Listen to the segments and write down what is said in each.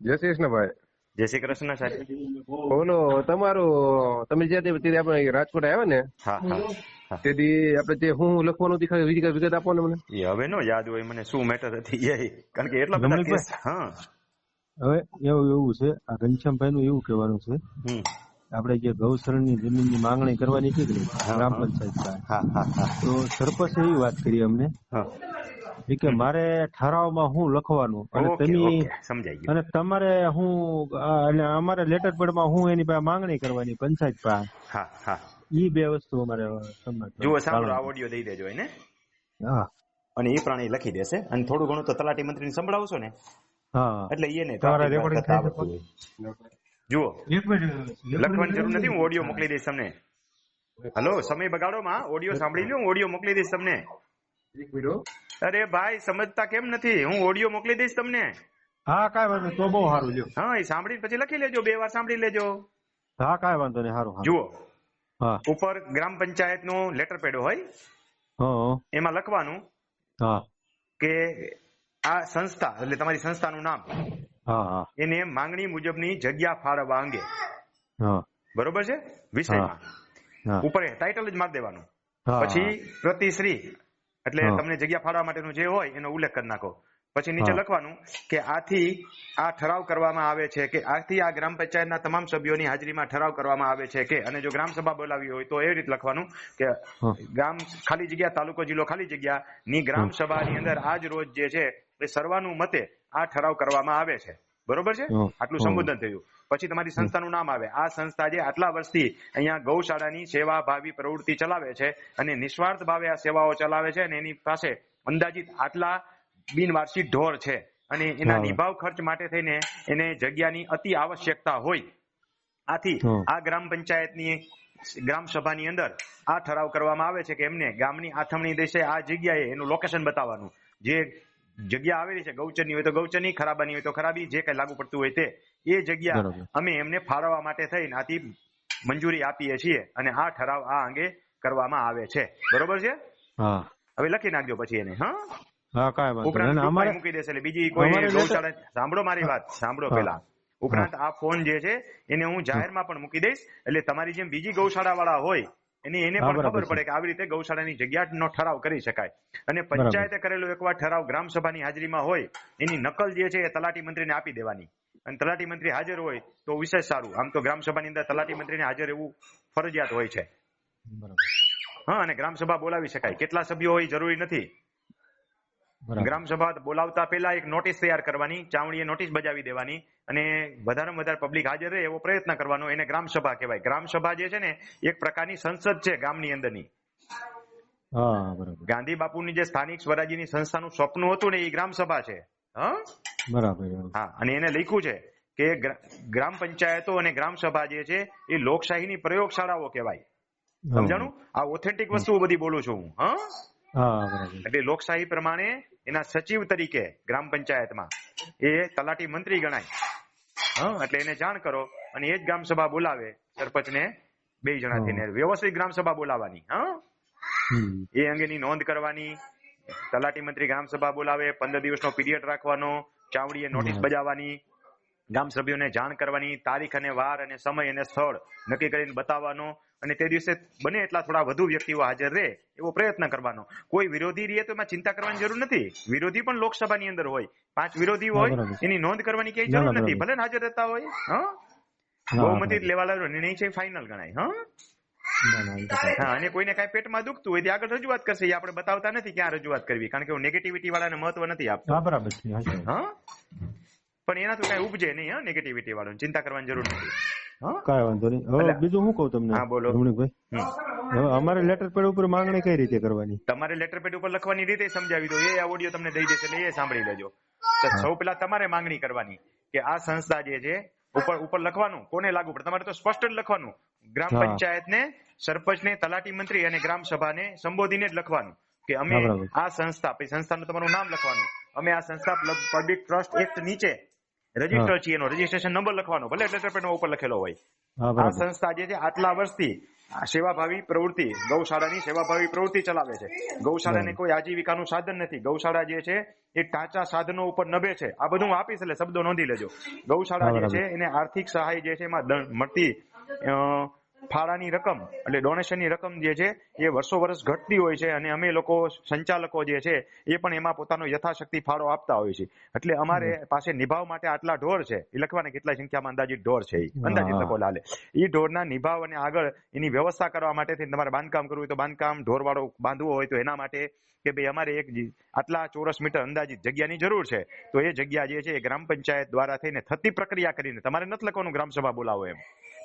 જય શ્રી કૃષ્ણ ભાઈ. જય શ્રી કૃષ્ણ સાહેબ. બોલો તમારું તમે જે તે- આપણે રાજકોટ આવ્યા ને હા હા તેથી આપણે તે હું લખવાનું દેખાય ખાલી વિગત વિગત આપો ને મને. એ હવે નો યાદ હોય મને શું મેટર હતી એ. કારણ કે એટલા બધા કેસ હા. હવે એવું એવું છે આ ઘનશ્યામભાઈ નું એવું કહેવાનું છે. હમ. આપણે જે ગૌશરણની જમીનની માંગણી કરવાની છે ગ્રામ પંચાયત તો સરપંચે એવી વાત કરી અમને કે મારે ઠરાવમાં હું લખવાનું? અને તમે ઓકે સમજાઈ ગયું. અને તમારે હું અને અમારે લેટર પેડમાં હું એની પાસે માંગણી કરવાની પંચાયત પાસે હા હા. ઈ બે વસ્તુ અમારે જુઓ સાંભળો આ ઓડિયો દઈ દેજો એને. હા. અને એ પ્રાણી લખી દેશે. અને થોડું ઘણું તો તલાટી મંત્રીને સંભળાવશો ને? હા. એટલે એને તમારા રેકોર્ડિંગ થાય આવડતું જુઓ. લખવાની જરૂર નથી હું ઓડિયો મોકલી દઈશ તમને. હલો સમય બગાડો માં. ઓડિયો સાંભળી લો ઓડિયો મોકલી દઈશ તમને. એક મિનિટ અરે ભાઈ સમજતા કેમ નથી? હું ઓડિયો મોકલી દઈશ તમને. હા કાંઈ વાંધો નહીં. તો બહુ સારું લ્યો. હા એ સાંભળીને પછી લખી લેજો બે વાર સાંભળી લેજો. હા કાંઈ વાંધો નહીં સારું સારું જુઓ. હા. ઉપર ગ્રામ પંચાયત નો લેટર પેડ હોય. હા એમાં લખવાનું હા. કે આ સંસ્થા એટલે તમારી સંસ્થાનું નામ. હા હા. એને માંગણી મુજબની જગ્યા ફાળવવા અંગે. હા. બરોબર છે? વિષયમાં. હા. ઉપર ટાઇટલ જ મારી દેવાનું. હા પછી પ્રતિશ્રી એટલે. તમને જગ્યા ફાળવા માટેનું જે હોય એનો ઉલ્લેખ કરી નાખો. પછી નીચે લખવાનું કે આથી આ ઠરાવ કરવામાં આવે છે કે આથી આ ગ્રામ પંચાયતના તમામ સભ્યોની હાજરીમાં ઠરાવ કરવામાં આવે છે કે અને જો ગ્રામ સભા બોલાવી હોય તો એવી રીતે લખવાનું કે ગ્રામ ખાલી જગ્યા તાલુકો જિલ્લો ખાલી જગ્યા ની ગ્રામ સભાની અંદર આજ રોજ જે છે એ સર્વાનુમતે આ ઠરાવ કરવામાં આવે છે. બરોબર છે? આટલું સંબોધન થયું. પછી તમારી સંસ્થાનું નામ આવે. આ સંસ્થા જે આટલા વર્ષથી અહીંયા ગૌશાળાની સેવા ભાવી પ્રવૃત્તિ ચલાવે છે અને નિસ્વાર્થ ભાવે આ સેવાઓ ચલાવે છે અને એની પાસે અંદાજિત આટલા બિનવાર્ષિક ઢોર છે અને એના નિભાવ ખર્ચ માટે થઈને એને જગ્યાની અતિ આવશ્યકતા હોય. આથી આ ગ્રામ પંચાયતની ગ્રામ સભાની અંદર આ ઠરાવ કરવામાં આવે છે કે એમને ગામની આથમણી દેશે આ જગ્યાએ એનું લોકેશન બતાવવાનું. જે જગ્યા આવેલી છે ગૌચરની હોય તો ગૌચરની ખરાબાની હોય તો ખરાબી જે કઈ લાગુ પડતું હોય તે એ જગ્યા અમે એમને ફાળવવા માટે થઈને આથી મંજૂરી આપીએ છીએ અને આ ઠરાવ આ અંગે કરવામાં આવે છે. બરોબર છે? હવે લખી નાખજો પછી એને હા? મૂકી દેશે એટલે બીજી કોઈ ગૌશાળા સાંભળો મારી વાત સાંભળો પેલા ઉપરાંત આ ફોન જે છે એને હું જાહેરમાં પણ મૂકી દઈશ. એટલે તમારી જેમ બીજી ગૌશાળા વાળા હોય એની એને પણ ખબર પડે કે આવી રીતે ગૌશાળાની જગ્યાનો ઠરાવ કરી શકાય. અને પંચાયતે કરેલો એકવાર ઠરાવ ગ્રામ સભાની હાજરીમાં હોય એની નકલ જે છે એ તલાટી મંત્રીને આપી દેવાની. અને તલાટી મંત્રી હાજર હોય તો વિશેષ સારું. આમ તો ગ્રામ સભાની અંદર તલાટી મંત્રીને હાજર એવું ફરજિયાત હોય છે. હા અને ગ્રામ સભા બોલાવી શકાય. કેટલા સભ્યો હોય જરૂરી નથી. ગ્રામ સભા બોલાવતા પહેલા એક નોટિસ તૈયાર કરવાની ચાવણીએ નોટિસ બજાવી દેવાની અને વધારેમાં વધારે પબ્લિક હાજર રહે એવો પ્રયત્ન કરવાનો એને ગ્રામ સભા કહેવાય. ગ્રામ સભા જે છે ને એક પ્રકારની સંસદ છે ગામની અંદરની. ગાંધી બાપુની જે સ્થાનિક સ્વરાજ્યની સંસ્થાનું સ્વપ્ન હતું ને એ ગ્રામ સભા છે. હા? બરાબર હા અને એને લખ્યું છે કે ગ્રામ પંચાયતો અને ગ્રામ સભા જે છે એ લોકશાહીની પ્રયોગશાળાઓ કહેવાય. સમજાણું? આ ઓથેન્ટિક વસ્તુઓ બધી બોલું છું હું? એટલે લોકશાહી પ્રમાણે એના સચિવ તરીકે ગ્રામ પંચાયતમાં એ તલાટી મંત્રી ગણાય. હા. એટલે એને જાણ કરો અને એ જ ગ્રામ સભા બોલાવે સરપંચને બે જણા થઈને વ્યવસ્થિત ગ્રામ સભા બોલાવવાની હા. એ અંગેની નોંધ કરવાની તલાટી મંત્રી ગ્રામ સભા બોલાવે પંદર દિવસનો પીરિયડ રાખવાનો ચાવડીએ નોટિસ બજાવવાની ગામ સભ્યોને જાણ કરવાની તારીખ અને વાર અને સમય અને સ્થળ નક્કી કરીને બતાવવાનો અને તે દિવસે બને એટલા થોડા વધુ વ્યક્તિઓ હાજર રહે એવો પ્રયત્ન કરવાનો. કોઈ વિરોધી રહે તો એમાં ચિંતા કરવાની જરૂર નથી. વિરોધી પણ લોકસભાની અંદર હોય. પાંચ વિરોધી હોય એની નોંધ કરવાની ક્યાંય જરૂર નથી. ભલે હાજર રહેતા હોય હા? બહુમતી બરાબર. લેવા લાવેલો નિર્ણય છે ફાઇનલ ગણાય હા? અને કોઈને કઈ પેટમાં દુખતું હોય તે આગળ રજૂઆત કરશે. એ આપણે બતાવતા નથી ક્યાં રજૂઆત કરવી. કારણ કે હું નેગેટિવિટી વાળાને મહત્વ નથી આપતો. બરાબર છે. હા? પણ એનાથી કઈ ઉપજે નહીં હા નેગેટિવિટી વાળું. ચિંતા કરવાની જરૂર નથી. કાંઈ વાંધો નહીં. હવે બીજું હું કહું તમને? હા, બોલો. રમણીકભાઈ? હવે અમારે લેટર પેડ ઉપર માંગણી કઈ રીતે કરવાની? તમારે લેટર પેડ ઉપર લખવાની રીતે સમજાવી દો. એ આ ઓડિયો તમને દઈ દેશે એટલે એ સાંભળી લેજો. તો સૌ પહેલા તમારે માંગણી કરવાની કે આ સંસ્થા જે છે ઉપર ઉપર લખવાનું. કોને લાગુ પડે? તમારે તો સ્પષ્ટ જ લખવાનું. ગ્રામ હા. પંચાયતને સરપંચને તલાટી મંત્રી અને ગ્રામ સભાને સંબોધીને જ લખવાનું કે અમે આ સંસ્થા પછી સંસ્થાનું તમારું નામ લખવાનું. અમે આ સંસ્થા પબ્લિક ટ્રસ્ટ એક્ટ નીચે રજિસ્ટર છીએ એનો રજીસ્ટ્રેશન નંબર લખવાનો ભલે લેટર પેડ ઉપર લખેલો હોય. આ સંસ્થા જે છે આટલા વર્ષથી સેવાભાવી પ્રવૃત્તિ ગૌશાળાની સેવાભાવી પ્રવૃત્તિ ચલાવે છે. ગૌશાળાને કોઈ આજીવિકાનું સાધન નથી. ગૌશાળા જે છે એ ટાંચા સાધનો ઉપર નભે છે. આ બધું હું આપીશ એટલે શબ્દો નોંધી લેજો. ગૌશાળા જે છે એને આર્થિક સહાય જે છે એમાં મળતી અ, ફાળાની રકમ એટલે ડોનેશનની રકમ જે છે એ વર્ષો વર્ષ ઘટતી હોય છે અને અમે લોકો સંચાલકો જે છે એ પણ એમાં પોતાનો યથાશક્તિ ફાળો આપતા હોય છે. એટલે અમારે પાસે નિભાવ માટે આટલા ઢોર છે. એ લખવાના કેટલા સંખ્યામાં અંદાજિત ઢોર છે એ અંદાજિત લખો લાલે. એ ઢોરના નિભાવ અને આગળ એની વ્યવસ્થા કરવા માટે તમારે બાંધકામ કરવું હોય તો બાંધકામ ઢોરવાળો બાંધવો હોય તો એના માટે કે ભાઈ અમારે એક આટલા ચોરસ મીટર અંદાજિત જગ્યાની જરૂર છે. તો એ જગ્યા જે છે એ ગ્રામ પંચાયત દ્વારા થઈને થતી પ્રક્રિયા કરીને તમારે નથી લખવાનું ગ્રામસભા બોલાવો એમ.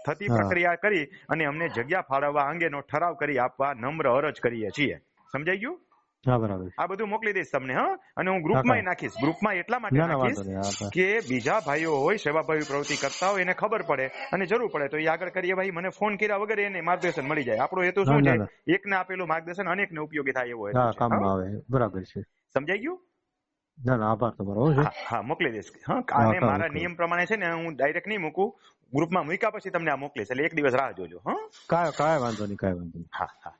થતી પ્રક્રિયા કરી અને અમને જગ્યા ફાળવવા અંગેનો ઠરાવ કરી આપવા નમ્ર અરજ કરીએ છીએ. સમજાઈ ગયું? હા બરાબર. આ બધું મોકલી દઈશ તમને હા? અને હું ગ્રુપમાં નાખીશ. ગ્રુપમાં એટલા માટે નાખીશ. કે બીજા ભાઈઓ હોય સેવાભાવી પ્રવૃત્તિ કરતા હોય એને ખબર પડે અને જરૂર પડે. તો એ આગળ કરીએ ભાઈ મને ફોન કર્યા વગર એને માર્ગદર્શન મળી જાય. આપણો હેતુ શું છે? એકને આપેલું માર્ગદર્શન અનેકને ઉપયોગી થાય એવો હા આવે. બરાબર છે. સમજાઈ ગયું? ના ના આભાર તમારો હા હા મોકલી દઈશ. હા, અને મારા નિયમ પ્રમાણે છે ને હું ડાયરેક્ટ નહીં મૂકું. ગ્રુપમાં મૂક્યા પછી તમને આ મોકલીશ. એટલે એક દિવસ રાહ જોજો હા? કાંઈ કાંઈ વાંધો નહીં કાંઈ વાંધો નહીં. હા હા.